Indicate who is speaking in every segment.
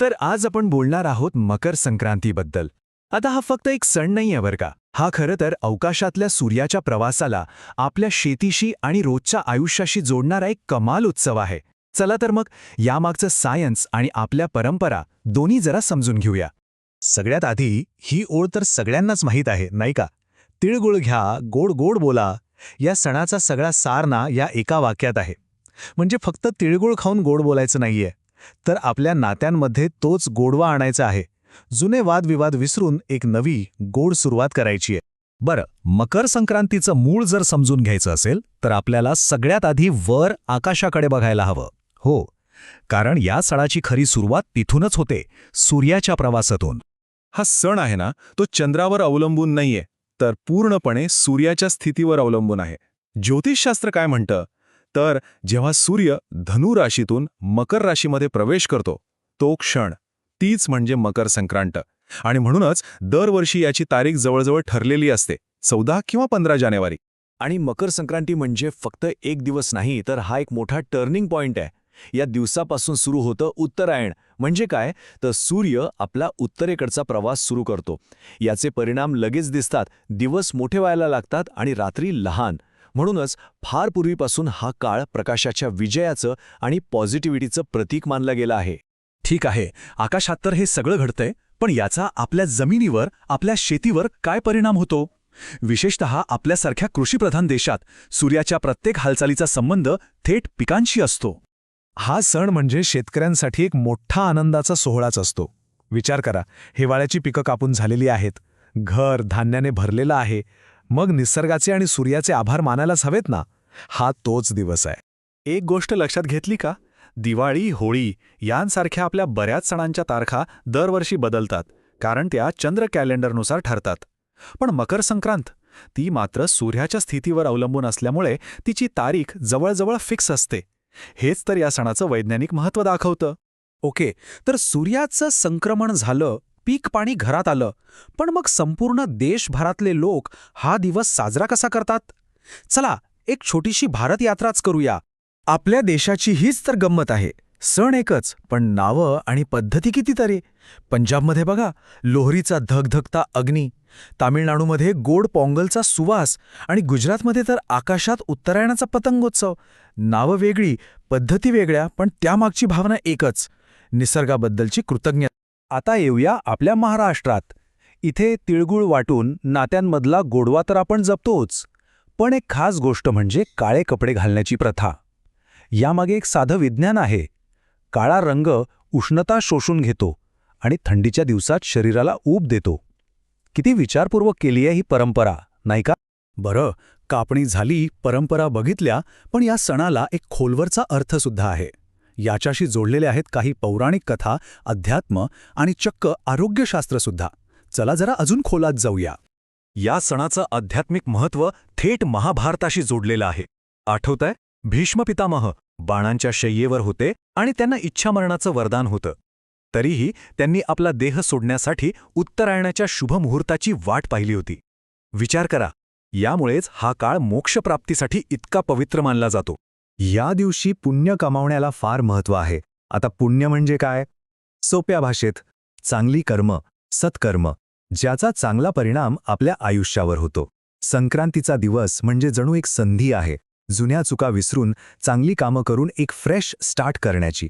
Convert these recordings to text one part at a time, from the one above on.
Speaker 1: तर आज आपण बोलणार आहोत मकर संक्रांतीबद्दल. आता हा फक्त एक सण नाहीये बरं का. हा खरं तर अवकाशातल्या सूर्याच्या प्रवासाला आपल्या शेतीशी आणि रोजच्या आयुष्याशी जोडणारा एक कमाल उत्सव आहे. चला तर मग यामागचं सायन्स आणि आपल्या परंपरा दोन्ही जरा समजून घेऊया.
Speaker 2: सगळ्यात आधी ही ओळ तर सगळ्यांनाच माहीत आहे नाही का? तिळगुळ घ्या गोड गोड बोला. या सणाचा सगळा सारना या एका वाक्यात आहे. म्हणजे फक्त तिळगुळ खाऊन गोड बोलायचं नाहीये. तर आपल्या नात्यांमध्ये तोच गोडवा आणायचा आहे. जुने वादविवाद विसरून एक नवी गोड सुरुवात करायची आहे. बरं मकर संक्रांतीचं मूळ जर समजून घ्यायचं असेल तर आपल्याला सगळ्यात आधी वर आकाशाकडे बघायला हवं. हो कारण या सणाची खरी सुरुवात तिथूनच होते सूर्याच्या प्रवासातून.
Speaker 3: हा सण आहे ना तो चंद्रावर अवलंबून नाहीये तर पूर्णपणे सूर्याच्या स्थितीवर अवलंबून आहे. ज्योतिषशास्त्र काय म्हणतं? तर जेव्हा सूर्य धनु राशीतून मकर राशीमध्ये प्रवेश करतो तो क्षण तीच म्हणजे मकर संक्रांत. आणि म्हणूनच दरवर्षी याची तारीख जवळजवळ ठरलेली असते चौदा किंवा पंधरा जानेवारी.
Speaker 1: आणि मकर संक्रांती म्हणजे फक्त एक दिवस नाही तर हा एक मोठा टर्निंग पॉइंट आहे. या दिवसापासून सुरू होतं उत्तरायण. म्हणजे काय? तर सूर्य आपला उत्तरेकडचा प्रवास सुरू करतो. याचे परिणाम लगेच दिसतात दिवस मोठे व्हायला लागतात आणि रात्री लहान. म्हणूनच फार पूर्वीपासून हा काळ प्रकाशाच्या विजयाचं आणि पॉझिटिव्हिटीचं प्रतीक मानला गेला आहे.
Speaker 2: ठीक आहे आकाशात तर हे सगळं घडतंय पण याचा आपल्या जमिनीवर आपल्या शेतीवर काय परिणाम होतो? विशेषतः आपल्यासारख्या कृषीप्रधान देशात सूर्याच्या प्रत्येक हालचालीचा संबंध थेट पिकांशी असतो. हा सण म्हणजे शेतकऱ्यांसाठी एक मोठा आनंदाचा सोहळाच असतो. विचार करा हिवाळ्याची पिकं कापून झालेली आहेत. घर धान्याने भरलेलं आहे. मग निसर्गाचे आणि सूर्याचे आभार मानायलाच हवेत ना? हा तोच दिवस आहे.
Speaker 3: एक गोष्ट लक्षात घेतली का? दिवाळी होळी यांसारख्या आपल्या बऱ्याच सणांच्या तारखा दरवर्षी बदलतात कारण त्या चंद्र कॅलेंडरनुसार ठरतात. पण मकर संक्रांत ती मात्र सूर्याच्या स्थितीवर अवलंबून असल्यामुळे तिची तारीख जवळजवळ फिक्स असते. हेच तर या सणाचं वैज्ञानिक महत्त्व दाखवतं.
Speaker 2: ओके तर सूर्याचं संक्रमण झालं पीक पाणी घरात आलं. पण मग संपूर्ण देशभरातले लोक हा दिवस साजरा कसा करतात? चला एक छोटीशी भारत यात्राच करूया. आपल्या देशाची हीच तर गंमत आहे. सण एकच पण नावं आणि पद्धती कितीतरी. पंजाबमध्ये बघा लोहरीचा धगधगता अग्नी. तामिळनाडूमध्ये गोड पोंगलचा सुवास. आणि गुजरातमध्ये तर आकाशात उत्तरायणाचा पतंगोत्सव. नावं वेगळी पद्धती वेगळ्या पण त्यामागची भावना एकच. निसर्गाबद्दलची कृतज्ञता. आता येऊया आपल्या महाराष्ट्रात. इथे तिळगुळ वाटून नात्यांमधला गोडवा तर आपण जपतोच. पण एक खास गोष्ट म्हणजे काळे कपडे घालण्याची प्रथा. यामागे एक साधं विज्ञान आहे. काळा रंग उष्णता शोषून घेतो आणि थंडीच्या दिवसात शरीराला ऊब देतो. किती विचारपूर्वक केली आहे ही परंपरा नाही का? बरं कापणी झाली परंपरा बघितल्या पण या सणाला एक खोलवरचा अर्थसुद्धा आहे. याच्याशी जोडलेले आहेत काही पौराणिक कथा अध्यात्म आणि चक्क आरोग्यशास्त्रसुद्धा चला जरा अजून खोलात जाऊया. या सणाचं आध्यात्मिक महत्त्व थेट महाभारताशी जोडलेलं आहे. आठवतंय? भीष्मपितामह बाणांच्या शय्येवर होते आणि त्यांना इच्छामरणाचं वरदान होतं. तरीही त्यांनी आपला देह सोडण्यासाठी उत्तरायणाच्या शुभमुहूर्ताची वाट पाहिली होती. विचार करा यामुळेच हा काळ मोक्षप्राप्तीसाठी इतका पवित्र मानला जातो. या दिवशी पुण्य कमावण्याला फार महत्त्व आहे. आता पुण्य म्हणजे काय? सोप्या भाषेत चांगली कर्म सत्कर्म ज्याचा चांगला परिणाम आपल्या आयुष्यावर होतो. संक्रांतीचा दिवस म्हणजे जणू एक संधी आहे. जुन्या चुका विसरून चांगली कामं करून एक फ्रेश स्टार्ट करण्याची.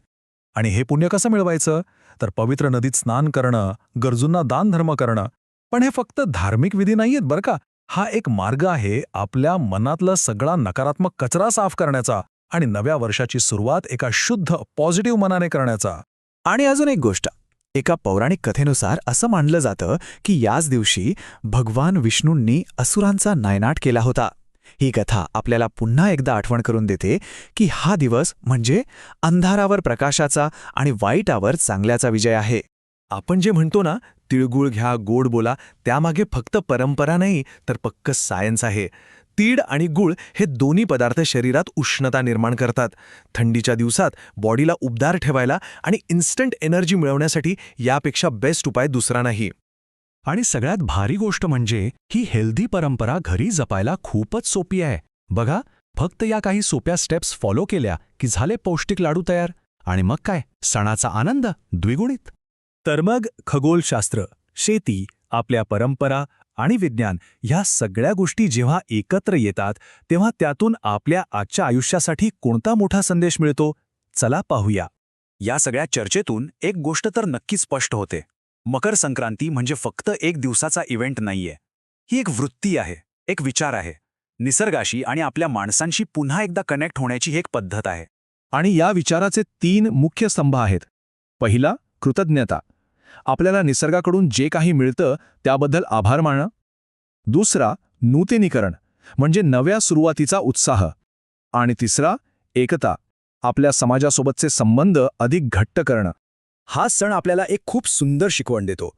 Speaker 2: आणि हे पुण्य कसं मिळवायचं? तर पवित्र नदीत स्नान करणं गरजूंना दानधर्म करणं. पण हे फक्त धार्मिक विधी नाहीयेत बरं का? हा एक मार्ग आहे आपल्या मनातला सगळा नकारात्मक कचरा साफ करण्याचा. आणि नव्या वर्षाची सुरुवात एका शुद्ध पॉझिटिव्ह मनाने करण्याचा.
Speaker 1: आणि अजून एक गोष्ट. एका पौराणिक कथेनुसार असं मानलं जातं की याच दिवशी भगवान विष्णूंनी असुरांचा नायनाट केला होता. ही कथा आपल्याला पुन्हा एकदा आठवण करून देते की हा दिवस म्हणजे अंधारावर प्रकाशाचा आणि वाईटावर चांगल्याचा विजय आहे. आपण जे म्हणतो ना तिळगुळ घ्या गोड बोला त्यामागे फक्त परंपरा नाही तर पक्क सायन्स आहे. तीळ आणि गुळ हे दोन्ही पदार्थ शरीरात उष्णता निर्माण करतात. थंडीच्या दिवसात बॉडीला उबदार ठेवायला आणि इन्स्टंट एनर्जी मिळवण्यासाठी यापेक्षा बेस्ट उपाय दुसरा नाही.
Speaker 2: आणि सगळ्यात भारी गोष्ट म्हणजे ही हेल्दी परंपरा घरी जपायला खूपच सोपी आहे. बघा फक्त या काही सोप्या स्टेप्स फॉलो केल्या की झाले पौष्टिक लाडू तयार.
Speaker 1: आणि मग काय? सणाचा आनंद द्विगुणित.
Speaker 2: तर मग खगोलशास्त्र शेती आपल्या परंपरा आणि विज्ञान ह्या सगळ्या गोष्टी जेव्हा एकत्र येतात तेव्हा त्यातून आपल्या आजच्या आयुष्यासाठी कोणता मोठा संदेश मिळतो? चला पाहूया.
Speaker 1: या सगळ्या चर्चेतून एक गोष्ट तर नक्की स्पष्ट होते. मकर संक्रांती म्हणजे फक्त एक दिवसाचा इव्हेंट नाहीये. ही एक वृत्ती आहे एक विचार आहे. निसर्गाशी आणि आपल्या माणसांशी पुन्हा एकदा कनेक्ट होण्याची ही एक पद्धत आहे.
Speaker 3: आणि या विचाराचे तीन मुख्य स्तंभ आहेत. पहिला कृतज्ञता. आपल्याला निसर्गाकडून जे काही मिळतं त्याबद्दल आभार मानणं. दुसरा नूतनीकरण म्हणजे नव्या सुरुवातीचा उत्साह. आणि तिसरा एकता आपल्या समाजासोबतचे संबंध अधिक घट्ट करणं.
Speaker 2: हा सण आपल्याला एक खूप सुंदर शिकवण देतो.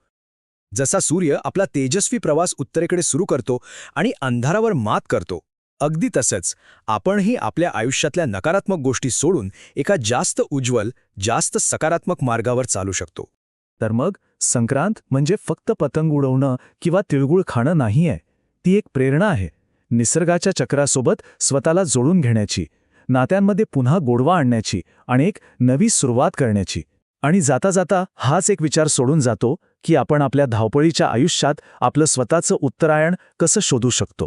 Speaker 2: जसा सूर्य आपला तेजस्वी प्रवास उत्तरेकडे सुरू करतो आणि अंधारावर मात करतो. अगदी तसंच आपणही आपल्या आयुष्यातल्या नकारात्मक गोष्टी सोडून एका जास्त उज्ज्वल जास्त सकारात्मक मार्गावर चालू शकतो.
Speaker 4: तर मग संक्रांत म्हणजे फक्त पतंग उडवणं किंवा तिळगुळ खाणं नाहीये. ती एक प्रेरणा आहे. निसर्गाच्या चक्रासोबत स्वतःला जोडून घेण्याची नात्यांमध्ये पुन्हा गोडवा आणण्याची आणि एक नवी सुरुवात करण्याची. आणि जाता जाता हाच एक विचार सोडून जातो की आपण आपल्या धावपळीच्या आयुष्यात आपलं स्वतःचं उत्तरायण कसं शोधू शकतो.